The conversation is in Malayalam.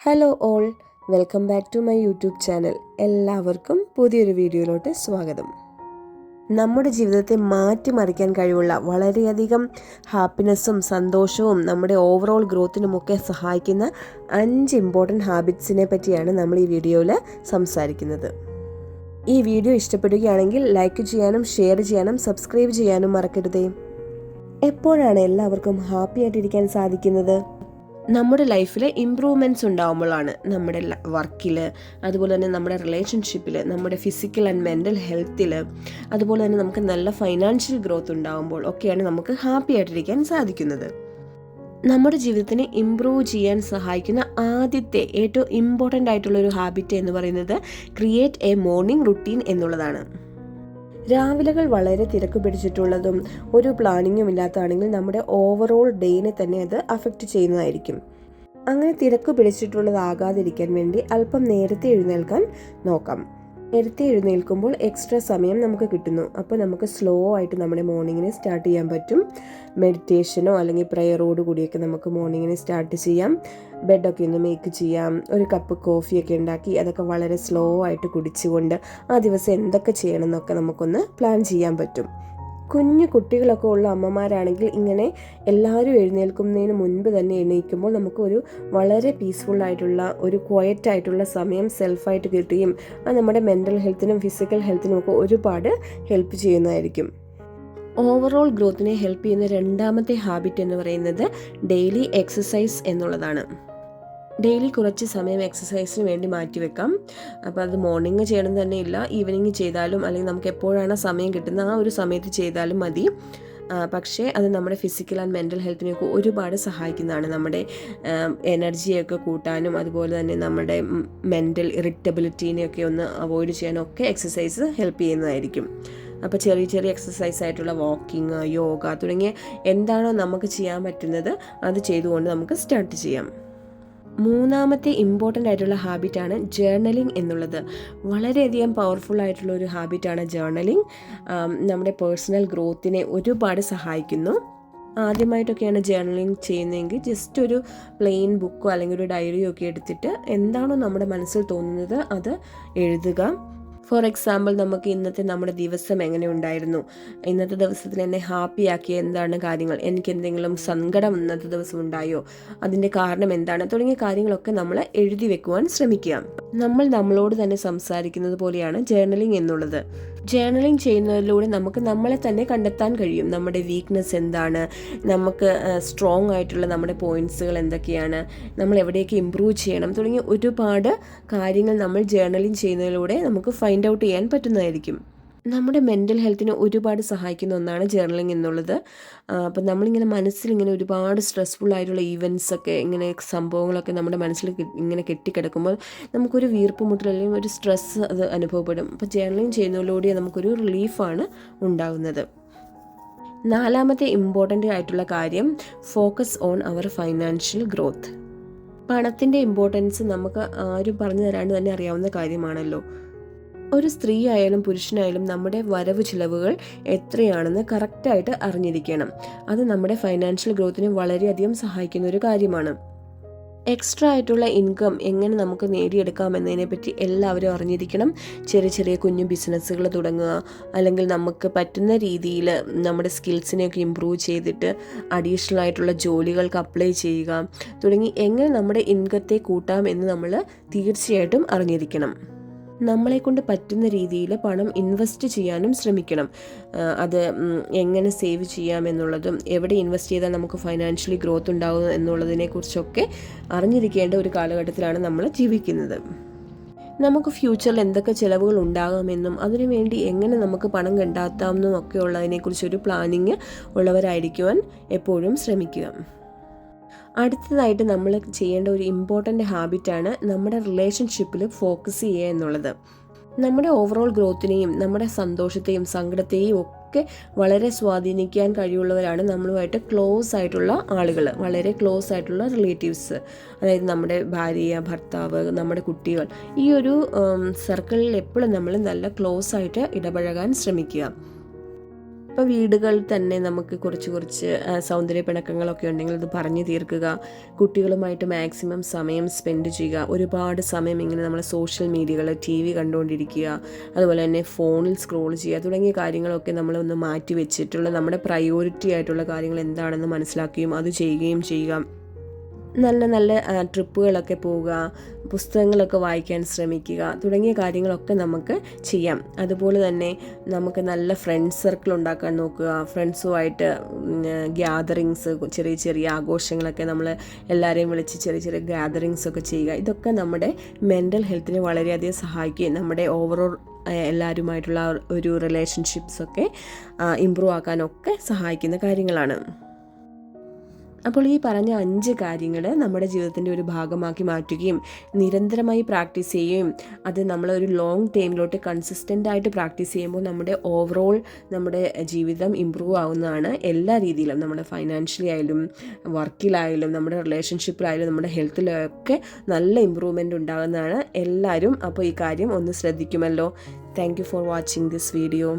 Hello all welcome back to my YouTube channel എല്ലാവർക്കും പുതിയൊരു വീഡിയോയിലോട്ട് സ്വാഗതം. നമ്മുടെ ജീവിതത്തെ മാറ്റിമറിക്കാൻ കഴിവുള്ള വളരെയധികം ഹാപ്പിനെസ്സും സന്തോഷവും നമ്മുടെ ഓവറോൾ ഗ്രോത്തിനുമൊക്കെ സഹായിക്കുന്ന അഞ്ച് ഇമ്പോർട്ടന്റ് ഹാബിറ്റ്സിനെ പറ്റിയാണ് നമ്മൾ ഈ വീഡിയോയിൽ സംസാരിക്കുന്നത്. ഈ വീഡിയോ ഇഷ്ടപ്പെടുകയാണെങ്കിൽ ലൈക്ക് ചെയ്യാനും ഷെയർ ചെയ്യാനും സബ്സ്ക്രൈബ് ചെയ്യാനും മറക്കരുതേ. എപ്പോഴാണ് എല്ലാവർക്കും ഹാപ്പി ആയിട്ടിരിക്കാൻ സാധിക്കുന്നത്? നമ്മുടെ ലൈഫിൽ ഇമ്പ്രൂവ്മെന്റ്സ് ഉണ്ടാകുമ്പോഴാണ് നമ്മുടെ വർക്കിൽ അതുപോലെ തന്നെ നമ്മുടെ റിലേഷൻഷിപ്പിൽ നമ്മുടെ ഫിസിക്കൽ ആൻഡ് മെന്റൽ ഹെൽത്തിൽ അതുപോലെ തന്നെ നമുക്ക് നല്ല ഫൈനാൻഷ്യൽ ഗ്രോത്ത് ഉണ്ടാകുമ്പോൾ ഒക്കെയാണ് നമുക്ക് ഹാപ്പി ആയിട്ടിരിക്കാൻ സാധിക്കുന്നത്. നമ്മുടെ ജീവിതത്തിനെ ഇമ്പ്രൂവ് ചെയ്യാൻ സഹായിക്കുന്ന ആദ്യത്തെ ഏറ്റവും ഇമ്പോർട്ടന്റ് ആയിട്ടുള്ള ഒരു ഹാബിറ്റ് എന്ന് പറയുന്നത് ക്രിയേറ്റ് എ മോർണിംഗ് റുട്ടീൻ എന്നുള്ളതാണ്. രാവിലെകൾ വളരെ തിരക്ക് പിടിച്ചിട്ടുള്ളതും ഒരു പ്ലാനിങ്ങും ഇല്ലാത്തതാണെങ്കിൽ നമ്മുടെ ഓവറോൾ ഡേനെ തന്നെ അത് അഫക്റ്റ് ചെയ്യുന്നതായിരിക്കും. അങ്ങനെ തിരക്ക് പിടിച്ചിട്ടുള്ളതാകാതിരിക്കാൻ വേണ്ടി അല്പം നേരത്തെ എഴുന്നേൽക്കാൻ നോക്കാം. നേരത്തെ എഴുന്നേൽക്കുമ്പോൾ എക്സ്ട്രാ സമയം നമുക്ക് കിട്ടുന്നു. അപ്പോൾ നമുക്ക് സ്ലോ ആയിട്ട് നമ്മുടെ മോർണിങ്ങിനെ സ്റ്റാർട്ട് ചെയ്യാൻ പറ്റും. മെഡിറ്റേഷനോ അല്ലെങ്കിൽ പ്രയറോട് കൂടിയൊക്കെ നമുക്ക് മോർണിങ്ങിനെ സ്റ്റാർട്ട് ചെയ്യാം. ബെഡൊക്കെ ഒന്ന് മേക്ക് ചെയ്യാം. ഒരു കപ്പ് കോഫിയൊക്കെ ഉണ്ടാക്കി അതൊക്കെ വളരെ സ്ലോ ആയിട്ട് കുടിച്ചുകൊണ്ട് ആ ദിവസം എന്തൊക്കെ ചെയ്യണം എന്നൊക്കെ നമുക്കൊന്ന് പ്ലാൻ ചെയ്യാൻ പറ്റും. കുഞ്ഞു കുട്ടികളൊക്കെ ഉള്ള അമ്മമാരാണെങ്കിൽ ഇങ്ങനെ എല്ലാവരും എഴുന്നേൽക്കുന്നതിന് മുൻപ് തന്നെ എണീക്കുമ്പോൾ നമുക്ക് ഒരു വളരെ പീസ്ഫുൾ ആയിട്ടുള്ള ഒരു ക്വയറ്റ് ആയിട്ടുള്ള സമയം സെൽഫായിട്ട് കിട്ടുകയും അത് നമ്മുടെ മെന്റൽ ഹെൽത്തിനും ഫിസിക്കൽ ഹെൽത്തിനും ഒക്കെ ഒരുപാട് ഹെൽപ്പ് ചെയ്യുന്നതായിരിക്കും. ഓവറോൾ ഗ്രോത്തിനെ ഹെൽപ്പ് ചെയ്യുന്ന രണ്ടാമത്തെ ഹാബിറ്റ് എന്ന് പറയുന്നത് ഡെയിലി എക്സസൈസ് എന്നുള്ളതാണ്. ഡെയിലി കുറച്ച് സമയം എക്സസൈസിന് വേണ്ടി മാറ്റിവെക്കാം അപ്പോൾ അത് മോർണിംഗ് ചെയ്യണം തന്നെ ഇല്ല ഈവനിങ് ചെയ്താലും അല്ലെങ്കിൽ നമുക്ക് എപ്പോഴാണ് സമയം കിട്ടുന്നത് ആ ഒരു സമയത്ത് ചെയ്താലും മതി. പക്ഷേ അത് നമ്മുടെ ഫിസിക്കൽ ആൻഡ് മെന്റൽ ഹെൽത്തിനെയൊക്കെ ഒരുപാട് സഹായിക്കുന്നതാണ്. നമ്മുടെ എനർജിയൊക്കെ കൂട്ടാനും അതുപോലെ തന്നെ നമ്മുടെ മെന്റൽ ഇറിറ്റബിലിറ്റീനെയൊക്കെ ഒന്ന് അവോയ്ഡ് ചെയ്യാനും ഒക്കെ എക്സസൈസ് ഹെൽപ്പ് ചെയ്യുന്നതായിരിക്കും. അപ്പോൾ ചെറിയ ചെറിയ എക്സസൈസ് ആയിട്ടുള്ള വാക്കിംഗ് യോഗ തുടങ്ങിയ എന്താണോ നമുക്ക് ചെയ്യാൻ പറ്റുന്നത് അത് ചെയ്തുകൊണ്ട് നമുക്ക് സ്റ്റാർട്ട് ചെയ്യാം. മൂന്നാമത്തെ ഇമ്പോർട്ടന്റ് ആയിട്ടുള്ള ഹാബിറ്റാണ് ജേർണലിംഗ് എന്നുള്ളത്. വളരെയധികം പവർഫുൾ ആയിട്ടുള്ള ഒരു ഹാബിറ്റാണ് ജേർണലിംഗ് നമ്മുടെ പേഴ്സണൽ ഗ്രോത്തിനെ ഒരുപാട് സഹായിക്കുന്നു. ആദ്യമായിട്ടൊക്കെയാണ് ജേർണലിംഗ് ചെയ്യുന്നതെങ്കിൽ ജസ്റ്റ് ഒരു പ്ലെയിൻ ബുക്കോ അല്ലെങ്കിൽ ഒരു ഡയറിയോ ഒക്കെ എടുത്തിട്ട് എന്താണോ നമ്മുടെ മനസ്സിൽ തോന്നുന്നത് അത് എഴുതുക. ഫോർ എക്സാമ്പിൾ നമുക്ക് ഇന്നത്തെ നമ്മുടെ ദിവസം എങ്ങനെ ഉണ്ടായിരുന്നു? ഇന്നത്തെ ദിവസത്തിൽ എന്നെ ഹാപ്പി ആക്കിയ എന്താണ് കാര്യങ്ങൾ? എനിക്ക് എന്തെങ്കിലും സങ്കടം ഇന്നത്തെ ദിവസം ഉണ്ടായോ? അതിന്റെ കാരണം എന്താണ്? തുടങ്ങിയ കാര്യങ്ങളൊക്കെ നമ്മൾ എഴുതി വെക്കുവാൻ ശ്രമിക്കുക നമ്മൾ നമ്മളോട് തന്നെ സംസാരിക്കുന്നത് പോലെയാണ് ജേർണലിംഗ് എന്നുള്ളത്. ജേർണലിംഗ് ചെയ്യുന്നതിലൂടെ നമുക്ക് നമ്മളെ തന്നെ കണ്ടെത്താൻ കഴിയും. നമ്മുടെ വീക്ക്നെസ് എന്താണ്? നമുക്ക് സ്ട്രോങ് ആയിട്ടുള്ള നമ്മുടെ പോയിന്റ്സുകൾ എന്തൊക്കെയാണ്? നമ്മൾ എവിടെയൊക്കെ ഇമ്പ്രൂവ് ചെയ്യണം? തുടങ്ങിയ ഒരുപാട് കാര്യങ്ങൾ നമ്മൾ ജേർണലിംഗ് ചെയ്യുന്നതിലൂടെ നമുക്ക് ഫൈൻഡ് ഔട്ട് ചെയ്യാൻ പറ്റുന്നതായിരിക്കും. നമ്മുടെ മെന്റൽ ഹെൽത്തിനെ ഒരുപാട് സഹായിക്കുന്ന ഒന്നാണ് ജേർണലിംഗ് എന്നുള്ളത്. അപ്പം നമ്മളിങ്ങനെ മനസ്സിൽ ഇങ്ങനെ ഒരുപാട് സ്ട്രെസ്ഫുൾ ആയിട്ടുള്ള ഈവൻസ് ഒക്കെ ഇങ്ങനെ സംഭവങ്ങളൊക്കെ നമ്മുടെ മനസ്സിൽ ഇങ്ങനെ കെട്ടിക്കിടക്കുമ്പോൾ നമുക്കൊരു വീർപ്പ് മുട്ടൽ അല്ലെങ്കിൽ ഒരു സ്ട്രെസ്സ് അത് അനുഭവപ്പെടും. അപ്പോൾ ജേർണലിംഗ് ചെയ്യുന്നതിലൂടെ നമുക്കൊരു റിലീഫാണ് ഉണ്ടാകുന്നത് നാലാമത്തെ ഇമ്പോർട്ടന്റ് ആയിട്ടുള്ള കാര്യം focus on our financial growth പണത്തിന്റെ ഇമ്പോർട്ടൻസ് നമുക്ക് ആരും പറഞ്ഞു തരാണ്ട് തന്നെ അറിയാവുന്ന കാര്യമാണല്ലോ. ഒരു സ്ത്രീ ആയാലും പുരുഷനായാലും നമ്മുടെ വരവ് ചിലവുകൾ എത്രയാണെന്ന് കറക്റ്റായിട്ട് അറിഞ്ഞിരിക്കണം. അത് നമ്മുടെ ഫൈനാൻഷ്യൽ ഗ്രോത്തിനെ വളരെയധികം സഹായിക്കുന്ന ഒരു കാര്യമാണ്. എക്സ്ട്രാ ആയിട്ടുള്ള ഇൻകം എങ്ങനെ നമുക്ക് നേടിയെടുക്കാം എന്നതിനെപ്പറ്റി എല്ലാവരും അറിഞ്ഞിരിക്കണം. ചെറിയ ചെറിയ കുഞ്ഞു ബിസിനസ്സുകൾ തുടങ്ങുക അല്ലെങ്കിൽ നമുക്ക് പറ്റുന്ന രീതിയിൽ നമ്മുടെ സ്കിൽസിനെയൊക്കെ ഇമ്പ്രൂവ് ചെയ്തിട്ട് അഡീഷണൽ ആയിട്ടുള്ള ജോലികൾക്ക് അപ്ലൈ ചെയ്യുക തുടങ്ങി എങ്ങനെ നമ്മുടെ ഇൻകത്തെ കൂട്ടാം എന്ന് നമ്മൾ തീർച്ചയായിട്ടും അറിഞ്ഞിരിക്കണം. നമ്മളെ കൊണ്ട് പറ്റുന്ന രീതിയിൽ പണം ഇൻവെസ്റ്റ് ചെയ്യാനും ശ്രമിക്കണം. അത് എങ്ങനെ സേവ് ചെയ്യാം എന്നുള്ളതും എവിടെ ഇൻവെസ്റ്റ് ചെയ്താൽ നമുക്ക് ഫൈനാൻഷ്യലി ഗ്രോത്ത് ഉണ്ടാകും എന്നുള്ളതിനെ കുറിച്ചൊക്കെ അറിഞ്ഞിരിക്കേണ്ട ഒരു കാലഘട്ടത്തിലാണ് നമ്മൾ ജീവിക്കുന്നത്. നമുക്ക് ഫ്യൂച്ചറിൽ എന്തൊക്കെ ചിലവുകൾ ഉണ്ടാകാമെന്നും അതിനുവേണ്ടി എങ്ങനെ നമുക്ക് പണം കണ്ടെത്താമെന്നും ഒക്കെ ഉള്ളതിനെക്കുറിച്ചൊരു പ്ലാനിങ് ഉള്ളവരായിരിക്കുവാൻ എപ്പോഴും ശ്രമിക്കുക. അടുത്തതായിട്ട് നമ്മൾ ചെയ്യേണ്ട ഒരു ഇമ്പോർട്ടന്റ് ഹാബിറ്റാണ് നമ്മുടെ റിലേഷൻഷിപ്പിൽ ഫോക്കസ് ചെയ്യുക എന്നുള്ളത്. നമ്മുടെ ഓവറോൾ ഗ്രോത്തിനെയും നമ്മുടെ സന്തോഷത്തെയും സങ്കടത്തെയും ഒക്കെ വളരെ സ്വാധീനിക്കാൻ കഴിവുള്ളവരാണ് നമ്മളുമായിട്ട് ക്ലോസ് ആയിട്ടുള്ള ആളുകൾ വളരെ ക്ലോസ് ആയിട്ടുള്ള റിലേറ്റീവ്സ് അതായത് നമ്മുടെ ഭാര്യ ഭർത്താവ് നമ്മുടെ കുട്ടികൾ. ഈ ഒരു സർക്കിളിൽ എപ്പോഴും നമ്മൾ നല്ല ക്ലോസ് ആയിട്ട് ഇടപഴകാൻ ശ്രമിക്കുക. ഇപ്പോൾ വീടുകളിൽ തന്നെ നമുക്ക് കുറച്ച് കുറച്ച് സൗന്ദര്യ പിണക്കങ്ങളൊക്കെ ഉണ്ടെങ്കിൽ അത് പറഞ്ഞു തീർക്കുക. കുട്ടികളുമായിട്ട് മാക്സിമം സമയം സ്പെൻഡ് ചെയ്യുക. ഒരുപാട് സമയം ഇങ്ങനെ നമ്മൾ സോഷ്യൽ മീഡിയകൾ ടി വി കണ്ടുകൊണ്ടിരിക്കുക. അതുപോലെ തന്നെ ഫോണിൽ സ്ക്രോൾ ചെയ്യുക. തുടങ്ങിയ കാര്യങ്ങളൊക്കെ നമ്മളൊന്ന് മാറ്റി വെച്ചിട്ടുള്ള നമ്മുടെ പ്രയോറിറ്റി ആയിട്ടുള്ള കാര്യങ്ങൾ എന്താണെന്ന് മനസ്സിലാക്കുകയും അത് ചെയ്യുകയും ചെയ്യുക. നല്ല നല്ല ട്രിപ്പുകളൊക്കെ പോവുക പുസ്തകങ്ങളൊക്കെ വായിക്കാൻ ശ്രമിക്കുക തുടങ്ങിയ കാര്യങ്ങളൊക്കെ നമുക്ക് ചെയ്യാം. അതുപോലെ തന്നെ നമുക്ക് നല്ല ഫ്രണ്ട് സർക്കിൾ ഉണ്ടാക്കാൻ നോക്കുക ഫ്രണ്ട്സുമായിട്ട് ഗ്യാതറിങ്സ് ചെറിയ ചെറിയ ആഘോഷങ്ങളൊക്കെ നമ്മൾ എല്ലാവരെയും വിളിച്ച് ചെറിയ ചെറിയ ഗ്യാതറിങ്സ് ഒക്കെ ചെയ്യുക. ഇതൊക്കെ നമ്മുടെ മെന്റൽ ഹെൽത്തിനെ വളരെയധികം സഹായിക്കുകയും നമ്മുടെ ഓവറോൾ എല്ലാവരുമായിട്ടുള്ള ഒരു റിലേഷൻഷിപ്സൊക്കെ ഇമ്പ്രൂവ് ആക്കാനൊക്കെ സഹായിക്കുന്ന കാര്യങ്ങളാണ്. അപ്പോൾ ഈ പറഞ്ഞ അഞ്ച് കാര്യങ്ങൾ നമ്മുടെ ജീവിതത്തിന്റെ ഒരു ഭാഗമാക്കി മാറ്റുകയും നിരന്തരമായി പ്രാക്ടീസ് ചെയ്യുകയും അത് നമ്മൾ ഒരു ലോങ് ടൈമിലോട്ട് കൺസിസ്റ്റന്റ് ആയിട്ട് പ്രാക്ടീസ് ചെയ്യുമ്പോൾ നമ്മുടെ ഓവറോൾ നമ്മുടെ ജീവിതം ഇമ്പ്രൂവ് ആവുന്നതാണ് എല്ലാ രീതിയിലും. നമ്മുടെ ഫൈനാൻഷ്യലി ആയാലും വർക്കിലായാലും നമ്മുടെ റിലേഷൻഷിപ്പിലായാലും നമ്മുടെ ഹെൽത്തിലൊക്കെ നല്ല ഇമ്പ്രൂവ്മെന്റ് ഉണ്ടാകുന്നതാണ് എല്ലാവരും. അപ്പോൾ ഈ കാര്യം ഒന്ന് ശ്രദ്ധിക്കുമല്ലോ. Thank for watching this video